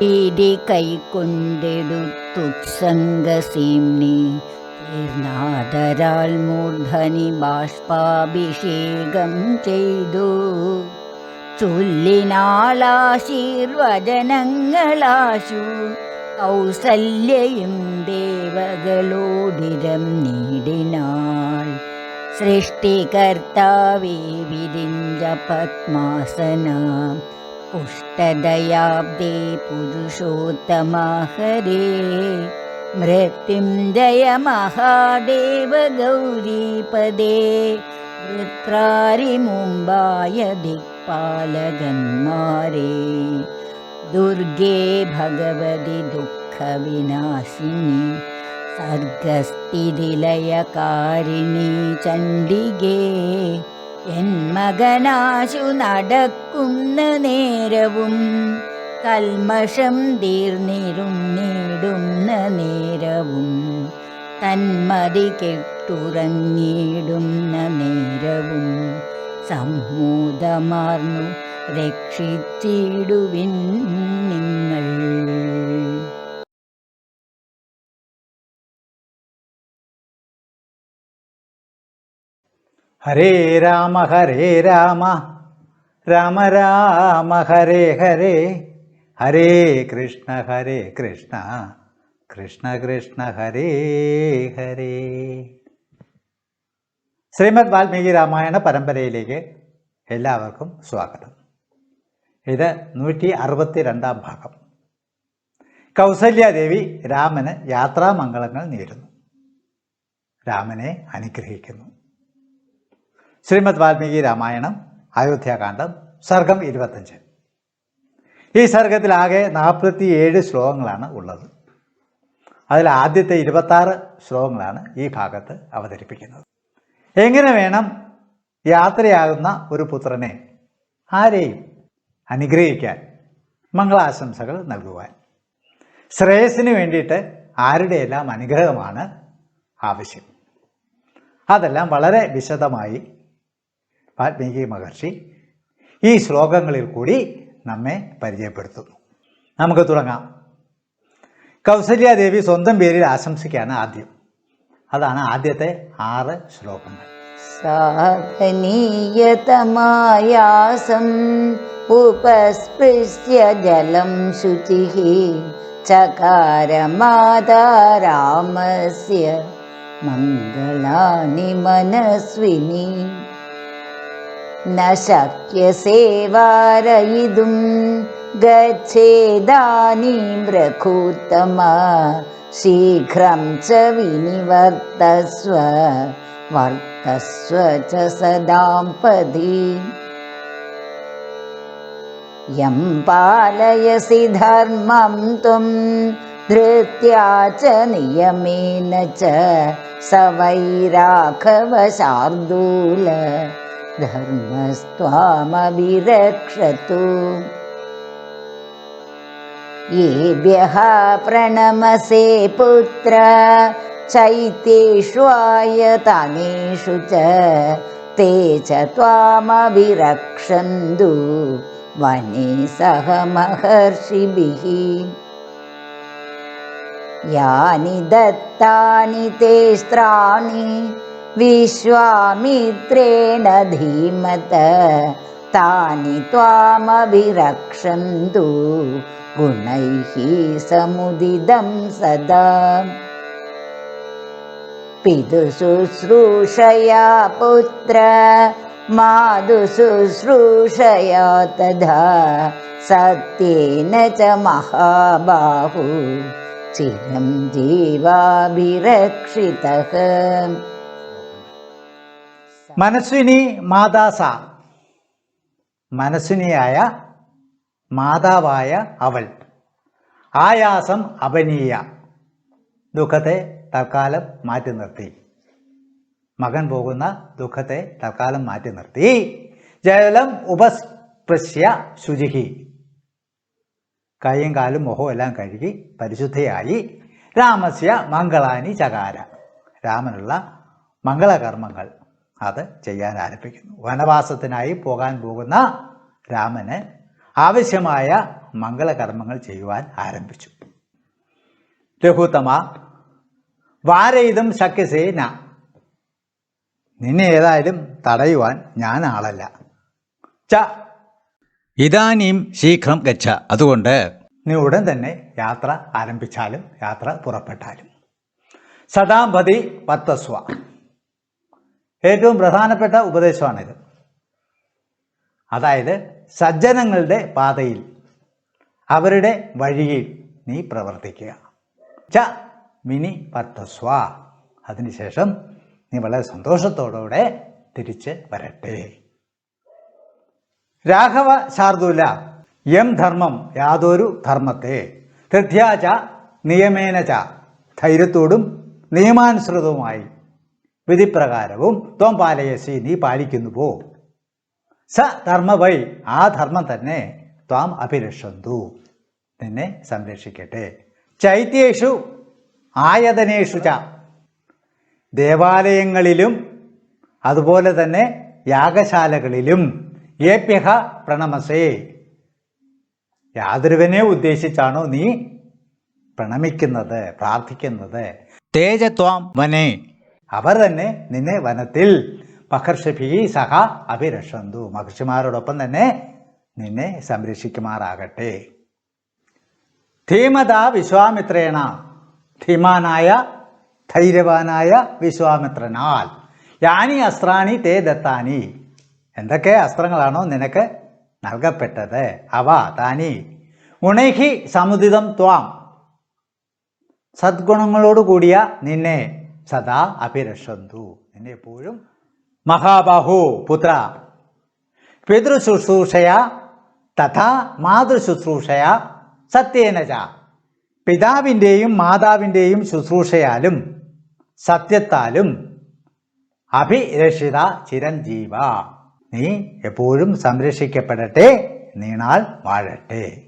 രീതി കൈക്കൊണ്ടെടുത്തുത്സംഗസീംനി തീർന്നാദരാൽ മൂർധനി ബാഷ്പാഭിഷേകം ചെയ്തു ചൊല്ലിനാളാശീർവചനങ്ങളാശു കൗസല്യയും ദേവകളോടിരം നേടിനാൾ സൃഷ്ടികർത്താവേ വിരിഞ്ച പത്മാസന पुष्टदयाब्दे पुरुषोत्तमा हरे मृत्युञ्जय महादेव गौरीपदे वृत्रारिमुम्बाय दिक्पालगन्मारे। दुर्गे भगवति दुःखविनाशिनि सर्गस्तिदिलयकारिणि चण्डिगे എൻ മകനാശു നടക്കുന്ന നേരവും കൽമഷം തീർന്നിരുന്നിടുന്ന നേരവും തന്മതി കെട്ടുറങ്ങിയിടുന്ന നേരവും സമ്മൂതമാർന്നു രക്ഷിച്ചിടുവിൻ നിങ്ങൾ. ഹരേ രാമ ഹരേ രാമ. രാമ രാമ ഹരേ ഹരേ. ഹരേ കൃഷ്ണ ഹരേ കൃഷ്ണ. കൃഷ്ണ കൃഷ്ണ ഹരേ ഹരേ. ശ്രീമദ് വാൽമീകി രാമായണ പരമ്പരയിലേക്ക് എല്ലാവർക്കും സ്വാഗതം. ഇത് നൂറ്റി അറുപത്തി രണ്ടാം ഭാഗം. കൗസല്യാദേവി രാമന് യാത്രാമംഗളങ്ങൾ നേരുന്നു. രാമനെ അനുഗ്രഹിക്കുന്നു. ശ്രീമദ് വാൽമീകി രാമായണം അയോധ്യാകാന്ഡം സർഗം ഇരുപത്തഞ്ച്. ഈ സർഗത്തിലാകെ നാൽപ്പത്തിയേഴ് ശ്ലോകങ്ങളാണ് ഉള്ളത്. അതിൽ ആദ്യത്തെ ഇരുപത്താറ് ശ്ലോകങ്ങളാണ് ഈ ഭാഗത്ത് അവതരിപ്പിക്കുന്നത്. എങ്ങനെ വേണം യാത്രയാകുന്ന ഒരു പുത്രനെ ആരെയും അനുഗ്രഹിക്കാൻ മംഗളാശംസകൾ നൽകുവാൻ? ശ്രേയസ്സിന് വേണ്ടിയിട്ട് ആരുടെയെല്ലാം അനുഗ്രഹമാണ് ആവശ്യം? അതെല്ലാം വളരെ വിശദമായി വാൽമീകി മഹർഷി ഈ ശ്ലോകങ്ങളിൽ കൂടി നമ്മെ പരിചയപ്പെടുത്തുന്നു. നമുക്ക് തുടങ്ങാം. കൗസല്യാദേവി സ്വന്തം പേരിൽ ആശംസിക്കുകയാണ് ആദ്യം. അതാണ് ആദ്യത്തെ ആറ് ശ്ലോകങ്ങൾ. സാധനീയതമായാസം ഉപസ്പൃശ്യ ജലം ശുചിः ചകാര മാതാ രാമസ്യ മംഗളാനി മനസ്വിനി न शक्यसे वारयितुं गच्छेदानीं रघुत्तमा शीघ्रं च विनिवर्तस्व वर्तस्व च सदाम्पदी। यं पालयसि धर्मं त्वं धृत्या च नियमेन च स वैराघवशार्दूल धर्मस्त्वामभिरक्षतु। येभ्यः प्रणमसे पुत्र चैत्येषु आयतनेषु च ते च त्वामभिरक्षन्तु। वने सह महर्षिभिः। यानि दत्तानि ते स्त्राणि विश्वामित्रेण धीमत। तानि त्वामभिरक्षन्तु। गुणैः समुदिदं सदा। पितुशुश्रूषया पुत्र मातुशुश्रूषया तथा। सत्येन च महाबाहु चिरं जीवाभिरक्षितः മനസ്വിനി മാതാസ. മനസ്വിനിയായ മാതാവായ അവൾ. ആയാസം അപനീയ. ദുഃഖത്തെ തൽക്കാലം മാറ്റി നിർത്തി. മകൻ പോകുന്ന ദുഃഖത്തെ തൽക്കാലം മാറ്റി നിർത്തി. ജലം ഉപസ്പൃശ്യ ശുചിഹി. കൈയും കാലും മുഖവും എല്ലാം കഴുകി പരിശുദ്ധയായി. രാമസ്യ മംഗളാനി ചകാര. രാമനുള്ള മംഗളകർമ്മങ്ങൾ. അത് ചെയ്യാൻ ആരംഭിക്കുന്നു. വനവാസത്തിനായി പോകാൻ പോകുന്ന രാമന് ആവശ്യമായ മംഗളകർമ്മങ്ങൾ ചെയ്യുവാൻ ആരംഭിച്ചു. രഘുത്തമ വാരയിതും ശക്യസേന. നിന്നെ ഏതായാലും തടയുവാൻ ഞാൻ ആളല്ല. ച. ഇതാനീം ശീഘ്രം ഗച്ഛ. അതുകൊണ്ട് നീ ഉടൻ തന്നെ യാത്ര ആരംഭിച്ചാലും യാത്ര പുറപ്പെട്ടാലും. സദാംപതി പത്തസ്വ ഏറ്റവും പ്രധാനപ്പെട്ട ഉപദേശമാണിത്. അതായത് സജ്ജനങ്ങളുടെ പാതയിൽ അവരുടെ വഴിയിൽ നീ പ്രവർത്തിക്കുക. ച മിനി പത്തസ്വ അതിനുശേഷം നീ വളരെ സന്തോഷത്തോടുകൂടെ തിരിച്ച് വരട്ടെ. രാഘവ ശാർദൂല എം ധർമ്മം യാതൊരു ധർമ്മത്തെ. തൃഥ്യാച നിയമേന ച. ധൈര്യത്തോടും നിയമാനുസൃതവുമായി. വിധിപ്രകാരവും ത്വം പാലയസി നീ പാലിക്കുന്നുവോ സ ധർമ്മ വൈ ആ ധർമ്മം തന്നെ ത്വാം അഭിരക്ഷന്തു നിന്നെ സംരക്ഷിക്കട്ടെ. ചൈത്യേഷു ആയതനേഷു ച. ദേവാലയങ്ങളിലും അതുപോലെ തന്നെ യാഗശാലകളിലും ഏപ്യഹ പ്രണമസേ. യാതൊരുവനെ ഉദ്ദേശിച്ചാണോ നീ പ്രണമിക്കുന്നത് പ്രാർത്ഥിക്കുന്നത്? തേജത്വാം വനെ. അവർ തന്നെ നിന്നെ വനത്തിൽ. മഹർഷഭി സഹ അഭിരക്ഷന്തു. മഹർഷിമാരോടൊപ്പം തന്നെ നിന്നെ സംരക്ഷിക്കുമാറാകട്ടെ. ധീമത വിശ്വാമിത്രേണ. ധീമാനായ ധൈര്യവാനായ വിശ്വാമിത്രനാൽ. യാനി അസ്ത്രാണി തേ ദത്താനി. എന്തൊക്കെ അസ്ത്രങ്ങളാണോ നിനക്ക് നൽകപ്പെട്ടത്? അവ താനി. ഗുണൈഹി സമുദിതം ത്വാം. സദ്ഗുണങ്ങളോടുകൂടിയ നിന്നെ. സദാ അഭിരക്ഷന്തു എന്നെ എപ്പോഴും മഹാബാഹു പുത്ര. പിതൃശുശ്രൂഷയ തഥാ മാതൃശുശ്രൂഷയ സത്യേനജ പിതാവിന്റെയും മാതാവിന്റെയും ശുശ്രൂഷയാലും സത്യത്താലും അഭിരക്ഷിത ചിരഞ്ജീവ. നീ എപ്പോഴും സംരക്ഷിക്കപ്പെടട്ടെ നീണാൾ വാഴട്ടെ.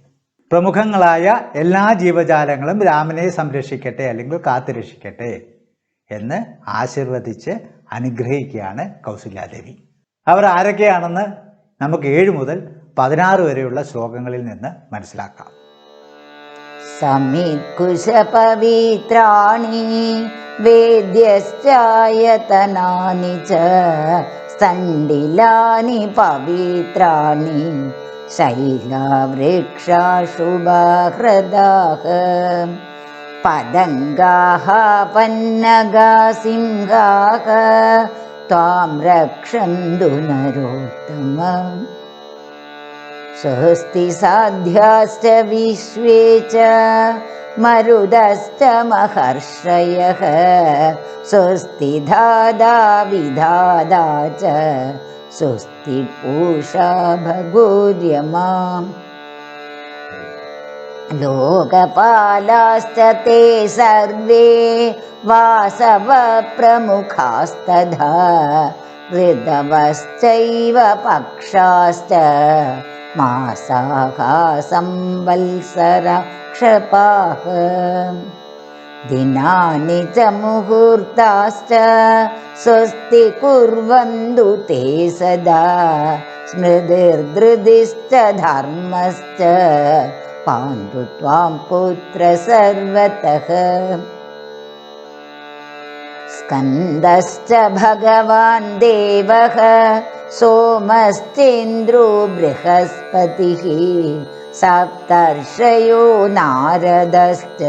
പ്രമുഖങ്ങളായ എല്ലാ ജീവജാലങ്ങളും രാമനെ സംരക്ഷിക്കട്ടെ അല്ലെങ്കിൽ കാത്തുരക്ഷിക്കട്ടെ. എന്ന് ആശീർവദിച്ച് അനുഗ്രഹിക്കുകയാണ് കൗസല്യാദേവി അവർ ആരൊക്കെയാണെന്ന് നമുക്ക് ഏഴ് മുതൽ പതിനാറ് വരെയുള്ള ശ്ലോകങ്ങളിൽ നിന്ന് മനസ്സിലാക്കാം. സമിക്കുശപവിത്രാണി വേദ്യശ്ചായതനാനി ച സണ്ഡിലാനി പവിത്രാണി ശൈലാവൃക്ഷാശുഭാഹൃദാഹ पदङ्गाः पन्नगा सिंहाः त्वां रक्षन्तु नरोत्तमम् स्वस्ति साध्याश्च विश्वे च मरुदश्च महर्षयः स्वस्ति धादा विधादा च स्वस्ति पूषा भगोर्यमाम् लोकपालाश्च ते सर्वे वासवप्रमुखास्तथा ऋतवश्चैव पक्षाश्च मासाः संवत्सरक्षपाः दिनानि च मुहूर्ताश्च स्वस्ति कुर्वन्तु ते सदा स्मृतिर्धृतिश्च धर्मश्च पुत्र सर्वतः। स्कन्दश्च भगवान् देवः सोमश्चेन्द्रो बृहस्पतिः। सप्तर्षयो नारदश्च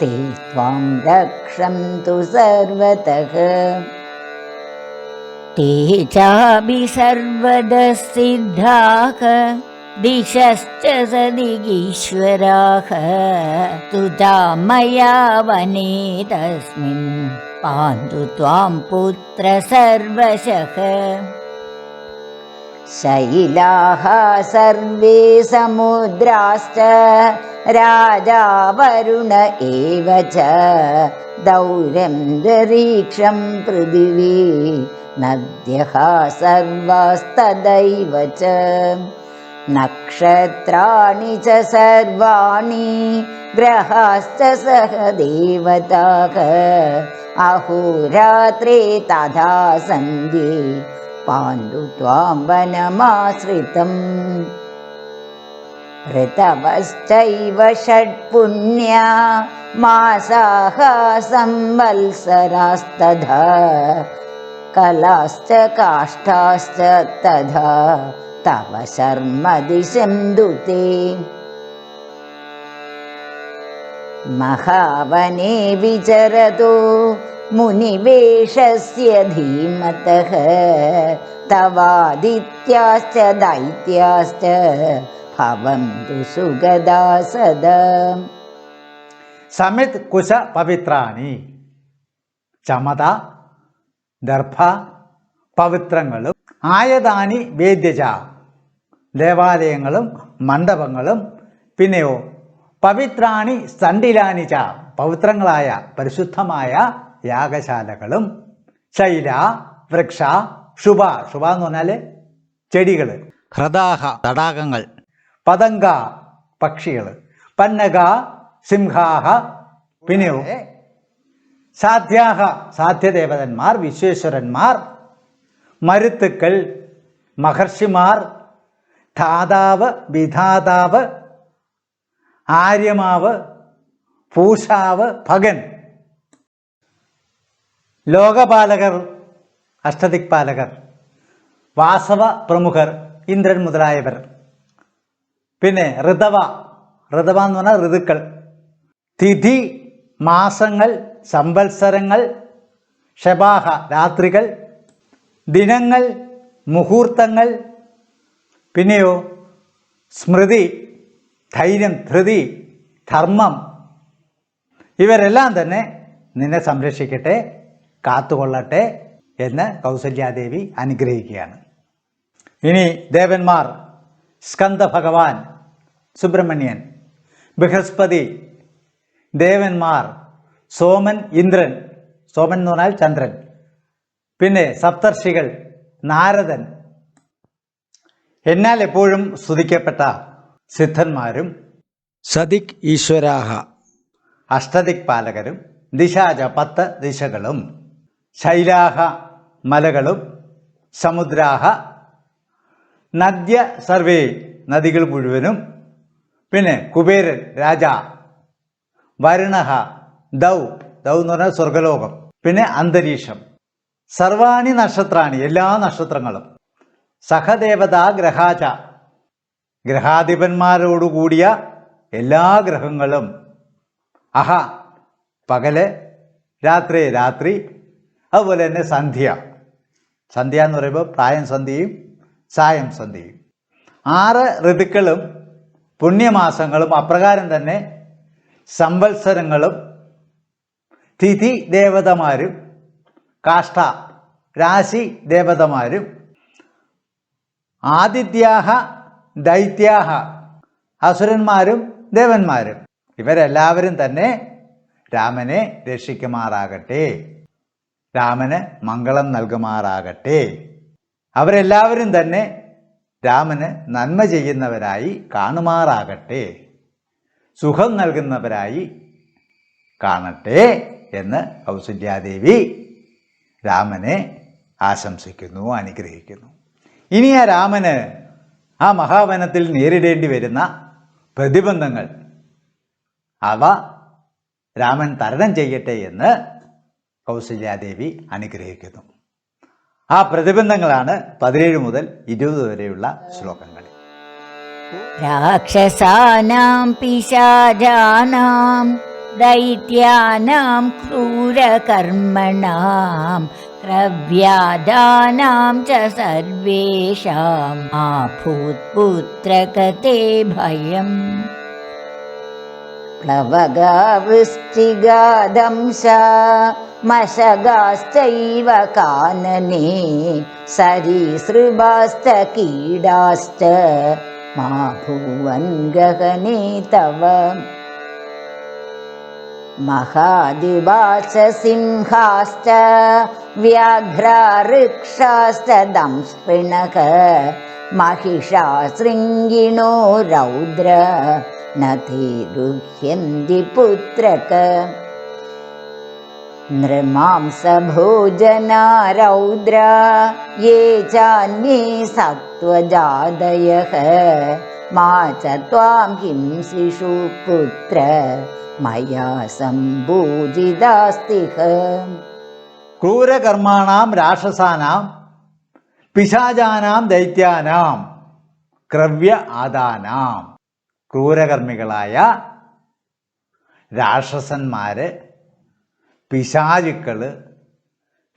ते त्वां रक्षन्तु सर्वतः। ते चापि सर्वदः सिद्धाः दिशश्च सदिगीश्वराः तुता मया वने तस्मिन् पान्तु त्वां पुत्र सर्वशः। शैलाः सर्वे समुद्राश्च राजा वरुण एव च। दौरन्दरीक्षं पृथिवी नद्यः सर्वास्तदैव च नक्षत्राणि च सर्वाणि ग्रहाश्च सह देवताः। अहोरात्रे तथा सन्ध्ये पाण्डु त्वां वनमाश्रितम् ऋतवश्चैव षट्पुण्या मासाः संवत्सरास्तथा। कलाश्च काष्ठाश्च तथा തവ ശർമ്മതിശന്തുതേ മഹാവനെ വിചരതോ മുനിവേഷസ്യ ധീമതഃ തവാദിത്യാശ്ച ദൈത്യാശ്ച ഭവന്തു സുഗദാ സദാ സമിത് കുശ പവിത്രാണി ചമത ദർഭ പവിത്രങ്ങളും ആയതാനി വേദ്യജ. ദേവാലയങ്ങളും മണ്ഡപങ്ങളും. പിന്നെയോ പവിത്രാണി സണ്ടിലാനി ച പവിത്രങ്ങളായ പരിശുദ്ധമായ യാഗശാലകളും. ശൈല വൃക്ഷ ശുഭ ശുഭ എന്ന് പറഞ്ഞാൽ ചെടികൾ ഹൃദാഹ തടാകങ്ങൾ. പതങ്ക പക്ഷികൾ പന്നക സിംഹാഹ. പിന്നെയോ സാധ്യാഹ സാധ്യദേവതന്മാർ വിശ്വേശ്വരന്മാർ. മരുത്തുക്കൾ മഹർഷിമാർ. ധാതാവ് വിധാതാവ് ആര്യമാവ് പൂഷാവ് ഭഗൻ. ലോകപാലകർ അഷ്ടദിക്പാലകർ വാസവ പ്രമുഖർ ഇന്ദ്രൻ മുതലായവർ. പിന്നെ ഋതവ. ഋതവ എന്ന് പറഞ്ഞാൽ ഋതുക്കൾ. തിഥി മാസങ്ങൾ സംവത്സരങ്ങൾ ഷബാഹ രാത്രികൾ. ദിനങ്ങൾ മുഹൂർത്തങ്ങൾ പിന്നെയോ സ്മൃതി ധൈര്യം ധൃതി ധർമ്മം ഇവരെല്ലാം തന്നെ നിന്നെ സംരക്ഷിക്കട്ടെ കാത്തുകൊള്ളട്ടെ എന്ന് കൗസല്യാദേവി അനുഗ്രഹിക്കുകയാണ്. ഇനി ദേവന്മാർ സ്കന്ദ ഭഗവാൻ സുബ്രഹ്മണ്യൻ ബൃഹസ്പതി ദേവന്മാർ സോമൻ ഇന്ദ്രൻ സോമൻ എന്ന് പറഞ്ഞാൽ ചന്ദ്രൻ പിന്നെ സപ്തർഷികൾ നാരദൻ എന്നാൽ എപ്പോഴും സ്തുതിക്കപ്പെട്ട സിദ്ധന്മാരും സദിക് ഈശ്വരാഹ. അഷ്ടദിക് പാലകരും ദിശാജ പത്ത് ദിശകളും ശൈലാഹ മലകളും സമുദ്രാഹ നദ്യ സർവേ നദികൾ മുഴുവനും പിന്നെ കുബേരൻ രാജ വരുണഹ ദൗ ദൗ എന്ന് പറഞ്ഞാൽ സ്വർഗലോകം പിന്നെ അന്തരീക്ഷം. സർവാണി നക്ഷത്രാണി എല്ലാ നക്ഷത്രങ്ങളും. സഹദേവതാ ഗ്രഹാച ഗ്രഹാധിപന്മാരോടുകൂടിയ എല്ലാ ഗ്രഹങ്ങളും. അഹ പകൽ രാത്രി രാത്രി അതുപോലെ തന്നെ സന്ധ്യ. സന്ധ്യ എന്ന് പറയുമ്പോൾ പ്രായം സന്ധ്യയും സായം സന്ധ്യയും. ആറ് ഋതുക്കളും പുണ്യമാസങ്ങളും അപ്രകാരം തന്നെ സംവത്സരങ്ങളും തിഥി ദേവതമാരും കാഷ്ട രാശി ദേവതമാരും ആദിത്യാഹ ദൈത്യാഹ അസുരന്മാരും ദേവന്മാരും. ഇവരെല്ലാവരും തന്നെ രാമനെ രക്ഷിക്കുമാറാകട്ടെ. രാമന് മംഗളം നൽകുമാറാകട്ടെ. അവരെല്ലാവരും തന്നെ രാമന് നന്മ ചെയ്യുന്നവരായി കാണുമാറാകട്ടെ. സുഖം നൽകുന്നവരായി കാണട്ടെ എന്ന് കൗസല്യാദേവി രാമനെ ആശംസിക്കുന്നു അനുഗ്രഹിക്കുന്നു. ഇനി ആ രാമന് ആ മഹാവനത്തിൽ നേരിടേണ്ടി വരുന്ന പ്രതിബന്ധങ്ങൾ. അവ രാമൻ തരണം ചെയ്യട്ടെ എന്ന് കൗസല്യാദേവി അനുഗ്രഹിക്കുന്നു. ആ പ്രതിബന്ധങ്ങളാണ് പതിനേഴ് മുതൽ ഇരുപത് വരെയുള്ള ശ്ലോകങ്ങൾ. രാക്ഷസാനാം പിശാചാനാം ദൈത്യാനാം ക്രൂരകർമ്മണാം क्रव्यादानां च सर्वेषाम् आभूत्पुत्रकते भयम्। प्लवगावृष्टिगादंशा मशगाश्चैव कानने सरीसृभास्तकीडाश्च मा भुवन् गगने तव महादिवाच सिंहाश्च दंस्पृणः महिषा शृङ्गिणो रौद्र न ते रुह्यन्ति पुत्रक। नृमांसभोजना रौद्रा ये चान्ये सत्त्वजादयः मा च त्वां हिंसिषु पुत्र मया सम्पूजितास्तिह ക്രൂരകർമാണാം രാക്ഷസാനാം പിശാചാനാം ദൈത്യാനാം ക്രവ്യ ആദാനാം ക്രൂരകർമ്മികളായ രാക്ഷസന്മാര് പിശാചുക്കള്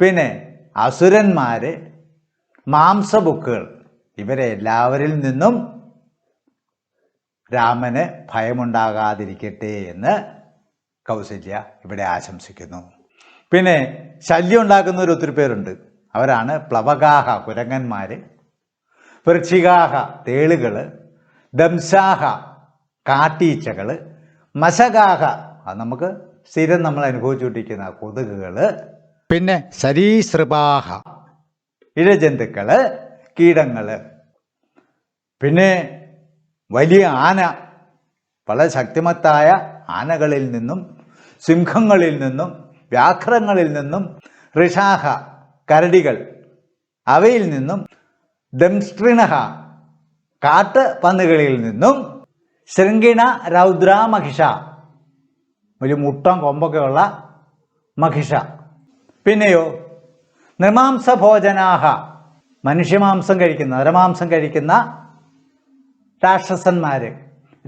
പിന്നെ അസുരന്മാര് മാംസബുക്കുകൾ ഇവരെ എല്ലാവരിൽ നിന്നും രാമന് ഭയമുണ്ടാകാതിരിക്കട്ടെ എന്ന് കൗസല്യ ഇവിടെ ആശംസിക്കുന്നു. പിന്നെ ശല്യം ഉണ്ടാക്കുന്നവർ ഒത്തിരി പേരുണ്ട്. അവരാണ് പ്ലവകാഹ കുരങ്ങന്മാർ വൃക്ഷികാഹ തേളുകൾ ദംശാഹ കാട്ടീച്ചകൾ മശകാഹ അത് നമുക്ക് സ്ഥിരം നമ്മൾ അനുഭവിച്ചുകൊണ്ടിരിക്കുന്ന കൊതുകുകൾ പിന്നെ സരീസൃപാഹ ഇഴജന്തുക്കൾ കീടങ്ങൾ പിന്നെ വലിയ ആന വളരെ ശക്തിമത്തായ ആനകളിൽ നിന്നും സിംഹങ്ങളിൽ നിന്നും വ്യാഘ്രങ്ങളിൽ നിന്നും ഋഷാഹ കരടികൾ അവയിൽ നിന്നും ദംസ്ട്രിണഹ കാട്ട് പന്നുകളിൽ നിന്നും ശൃംഗിണ രൗദ്ര മഹിഷ ഒരു മുട്ടം കൊമ്പൊക്കെയുള്ള മഹിഷ. പിന്നെയോ നിർമാംസ ഭോജനാഹ മനുഷ്യമാംസം കഴിക്കുന്ന നരമാംസം കഴിക്കുന്ന രാക്ഷസന്മാര്.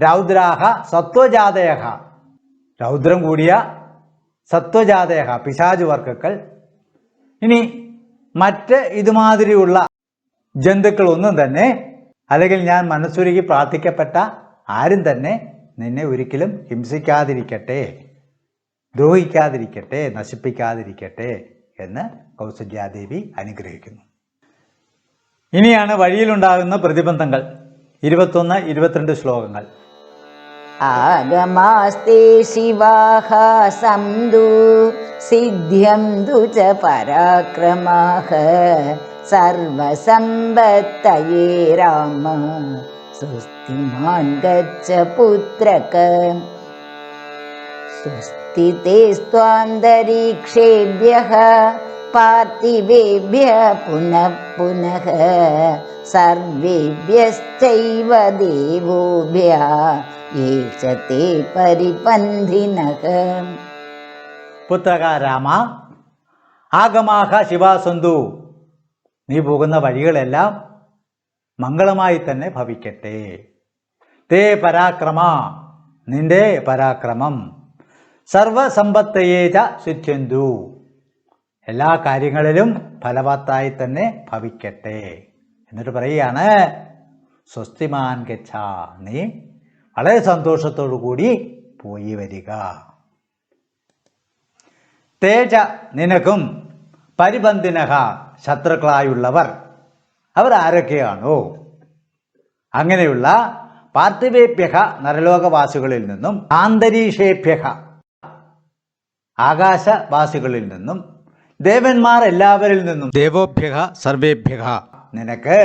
രൗദ്രാഹ സത്വജാതയഹ. രൗദ്രം കൂടിയ സത്വജാതയഹ പിശാചു വർക്കുകൾ ഇനി മറ്റ് ഇതുമാതിരിയുള്ള ജന്തുക്കളൊന്നും തന്നെ അല്ലെങ്കിൽ ഞാൻ മനസ്സുരുകി പ്രാർത്ഥിക്കപ്പെട്ട ആരും തന്നെ നിന്നെ ഒരിക്കലും ഹിംസിക്കാതിരിക്കട്ടെ ദ്രോഹിക്കാതിരിക്കട്ടെ നശിപ്പിക്കാതിരിക്കട്ടെ എന്ന് കൗസല്യാദേവി അനുഗ്രഹിക്കുന്നു. ഇനിയാണ് വഴിയിലുണ്ടാകുന്ന പ്രതിബന്ധങ്ങൾ. ഇരുപത്തൊന്ന് ഇരുപത്തിരണ്ട് ശ്ലോകങ്ങൾ. ആഗമാസ്തേ ശിവാഹ സംതു സിദ്ധ്യം തു ച പരാക്രമാഹ സർവസമ്പത്തയേ രാമ സ്വസ്തിമാൻ പാർത്ഥിവേഭ്യ പുനഃ പുനഃ സർവേഭ്യശ്ചൈവ ദേവോഭ്യ യേ ച പുത്രക രാമ ആഗമാഹ ശിവാസന്ധു നീ പോകുന്ന വഴികളെല്ലാം മംഗളമായി തന്നെ ഭവിക്കട്ടെ. തേ പരാക്രമ നിന്റെ പരാക്രമം. സർവസമ്പത്തയേച ശുദ്ധ്യന്തു. എല്ലാ കാര്യങ്ങളിലും ഫലവത്തായി തന്നെ ഭവിക്കട്ടെ. എന്നിട്ട് പറയുകയാണ് സ്വസ്തിമാൻ ഗച്ഛ നീ വളരെ സന്തോഷത്തോടു കൂടി പോയി വരിക. തേജ നിനക്കും പരിബന്ധിനഹ ശത്രുക്കളായുള്ളവർ അവർ ആരൊക്കെയാണോ? അങ്ങനെയുള്ള പാർത്ഥിവേഭ്യഹ നരലോകവാസികളിൽ നിന്നും ആന്തരീക്ഷേഭ്യഹ ആകാശവാസികളിൽ നിന്നും ദേവന്മാർ എല്ലാവരിൽ നിന്നും ദേവോഭ്യഹ സർവേഭ്യഹ. നിനക്ക്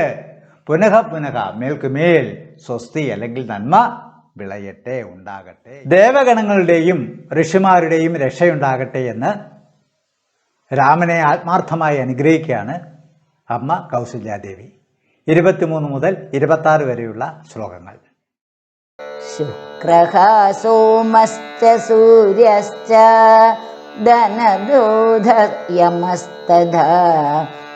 പുനഃ പുനഃ മേൽക്കുമേൽ സ്വസ്തി അല്ലെങ്കിൽ നന്മ വിളയട്ടെ ഉണ്ടാകട്ടെ. ദേവഗണങ്ങളുടെയും ഋഷിമാരുടെയും രക്ഷയുണ്ടാകട്ടെ എന്ന് രാമനെ ആത്മാർത്ഥമായി അനുഗ്രഹിക്കുകയാണ് അമ്മ കൗസല്യാദേവി ഇരുപത്തിമൂന്ന് മുതൽ ഇരുപത്താറ് വരെയുള്ള ശ്ലോകങ്ങൾ. ശുക്രഹ സോമശ്ച സൂര്യശ്ച दनदोधर्यमस्तधा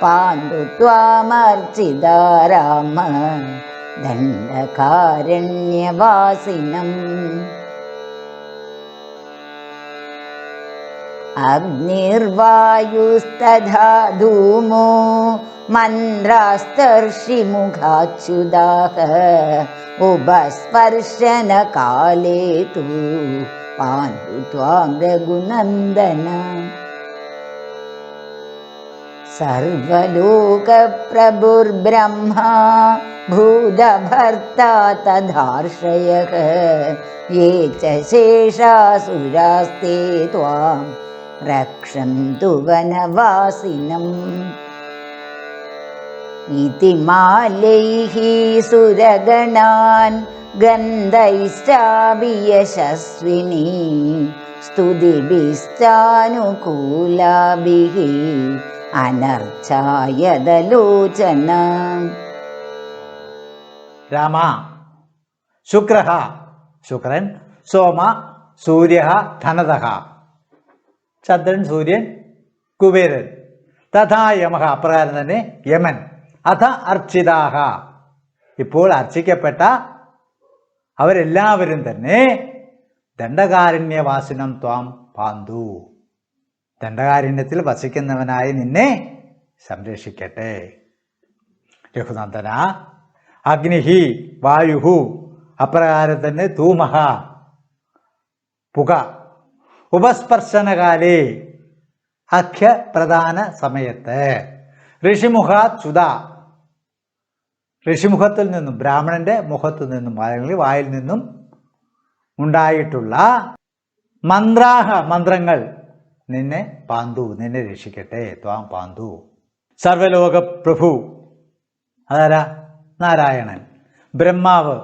पाण्डुत्वामर्चिदा राम दण्डकारण्यवासिनम्। अग्निर्वायुस्तधा धूमो मन्द्रास्तर्षिमुखाच्युदाः उभस्पर्शनकाले तु पाण्डु त्वां रघुनन्दन सर्वलोकप्रभुर्ब्रह्मा भूतभर्ता तदार्षयः ये च शेषासुरास्ते त्वां रक्षन्तु वनवासिनम् ഇതി മാലൈഹി സുരഗണാൻ ഗന്ധൈശ്ചാബിയശസ്വിനി സ്തുതിഭിശ്ചാനുകൂലാഭിः അനർച്ചായതലോചന. രാമ ശുക്ര ശുക്രൻ സോമ സൂര്യ ധനത ചന്ദ്രൻ സൂര്യൻ കുബേരൻ. തഥാ യമഹ അപ്രകാരം തന്നെ യമൻ. അഥ അർച്ചിതാഹ. ഇപ്പോൾ അർച്ചിക്കപ്പെട്ട അവരെല്ലാവരും തന്നെ ദണ്ഡകാരുണ്യവാസിനം ത്വാം പാന്തു. ദണ്ഡകാരുണ്യത്തിൽ വസിക്കുന്നവനായി നിന്നെ സംരക്ഷിക്കട്ടെ. രഘുനന്ദന. അഗ്നിഹി വായുഹു അപ്രകാരം തന്നെ ധൂമഹ. പുക ഉപസ്പർശനകാലേ അഖ്യ പ്രധാന സമയത്ത്. ഋഷിമുഖ ചുത ഋഷിമുഖത്തിൽ നിന്നും ബ്രാഹ്മണന്റെ മുഖത്തു നിന്നും അല്ലെങ്കിൽ വായിൽ നിന്നും ഉണ്ടായിട്ടുള്ള മന്ത്രാഹ മന്ത്രങ്ങൾ നിന്നെ പാന്തു നിന്നെ രക്ഷിക്കട്ടെ ത്വാം പാന്തു. സർവലോക പ്രഭു. അതാരാ? നാരായണൻ. ബ്രഹ്മാവ്.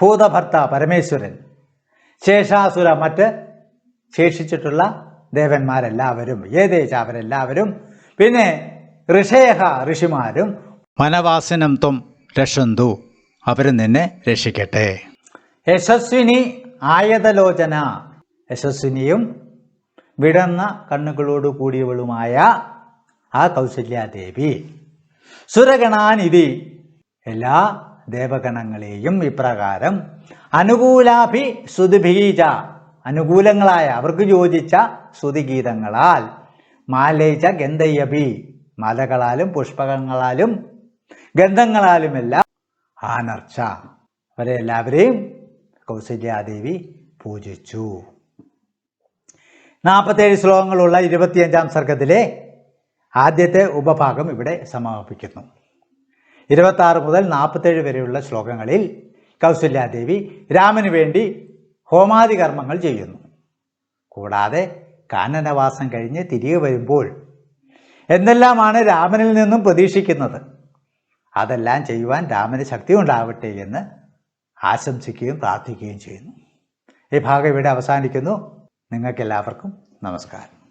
ഭൂതഭർത്ത പരമേശ്വരൻ. ശേഷാസുര മറ്റ് ശേഷിച്ചിട്ടുള്ള ദേവന്മാരെല്ലാവരും ഏതേച്ച അവരെല്ലാവരും പിന്നെ ഋഷേഹ ഋഷിമാരും വനവാസനം ത്വം രക്ഷന്തു അവരും നിന്നെ രക്ഷിക്കട്ടെ. യശസ്വിനി ആയതലോചന. യശസ്വിനിയും വിടന്ന കണ്ണുകളോട് കൂടിയവളുമായ ആ കൗസല്യാദേവി സുരഗണാനിധി. എല്ലാ ദേവഗണങ്ങളെയും ഇപ്രകാരം അനുകൂലാഭി ശ്രുതിഭീജ അനുകൂലങ്ങളായ അവർക്ക് യോജിച്ച ശ്രുതിഗീതങ്ങളാൽ മാലേജ ഗന്ധയ്യഭി മലകളാലും പുഷ്പകങ്ങളാലും ഗന്ധങ്ങളാലുമെല്ലാം ആനർച്ച അവരെ എല്ലാവരെയും കൗസല്യാദേവി പൂജിച്ചു. നാൽപ്പത്തേഴ് ശ്ലോകങ്ങളുള്ള ഇരുപത്തിയഞ്ചാം സർഗത്തിലെ ആദ്യത്തെ ഉപഭാഗം ഇവിടെ സമാപിക്കുന്നു. ഇരുപത്താറ് മുതൽ നാൽപ്പത്തേഴ് വരെയുള്ള ശ്ലോകങ്ങളിൽ കൗസല്യാദേവി രാമന് വേണ്ടി ഹോമാദി കർമ്മങ്ങൾ ചെയ്യുന്നു. കൂടാതെ കാനനവാസം കഴിഞ്ഞ് തിരികെ വരുമ്പോൾ എന്തെല്ലാമാണ് രാമനിൽ നിന്നും പ്രതീക്ഷിക്കുന്നത്? അതെല്ലാം ചെയ്യുവാൻ രാമന് ശക്തി ഉണ്ടാവട്ടെ എന്ന് ആശംസിക്കുകയും പ്രാർത്ഥിക്കുകയും ചെയ്യുന്നു. ഈ ഭാഗം ഇവിടെ അവസാനിക്കുന്നു. നിങ്ങൾക്കെല്ലാവർക്കും നമസ്കാരം.